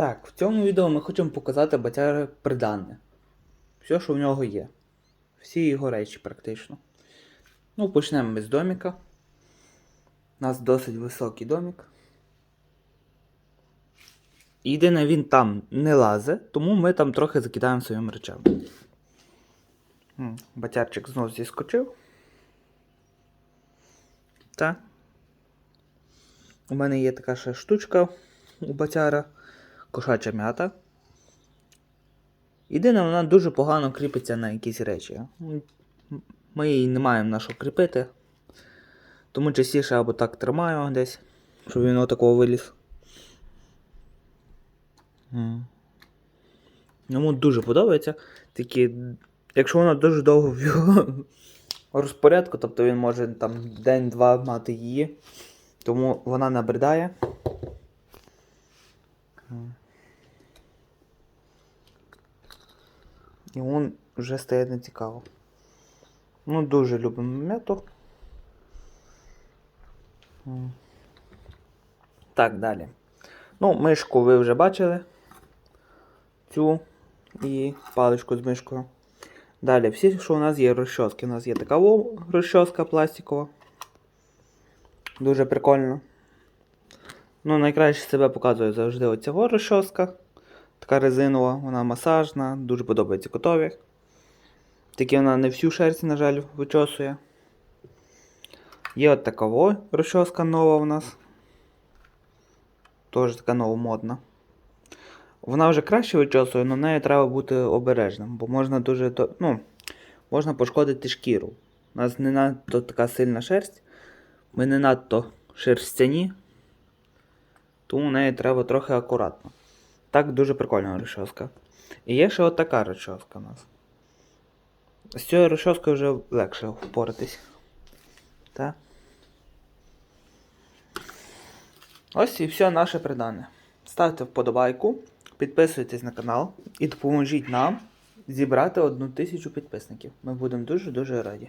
Так, в цьому відео ми хочемо показати батяри придане. Все, що в нього є. Всі його речі практично. Ну, почнемо ми з доміка. У нас досить високий домік. Єдине, він там не лазить, тому ми там трохи закидаємо своїм речами. Батярчик знову зіскочив. Так. У мене є така ще штучка у батяра. Кошача м'ята. Єдине, вона дуже погано кріпиться на якісь речі. Ми її не маємо на що кріпити. Тому частіше або так тримаю десь, щоб він отакого виліз. Йому дуже подобається. Тільки, якщо вона дуже довго в його розпорядку, тобто він може там день-два мати її, тому вона набридає. М. Йому вже стає нецікаво. Ну, дуже любимо м'яту. Так, далі. Ну, мишку ви вже бачили. Цю і паличку з мишкою. Далі, всі, що у нас є розчоски. У нас є така розчоска пластикова. Дуже прикольно. Ну, найкраще себе показує завжди оця розчоска. Така резинова, вона масажна, дуже подобається котові. Тільки вона не всю шерсть, на жаль, вичосує. Є от така розчоска нова у нас. Теж така новомодна. Вона вже краще вичосує, але нею треба бути обережним, бо можна дуже ну, можна пошкодити шкіру. У нас не надто така сильна шерсть. Ми не надто шерстяні, тому нею треба трохи акуратно. Так дуже прикольна розчоска. І є ще от така розчоска у нас. З цією розчоскою вже легше впоратись. Так. Ось і все наше придане. Ставте вподобайку, підписуйтесь на канал і допоможіть нам зібрати одну тисячу підписників. Ми будемо дуже-дуже раді.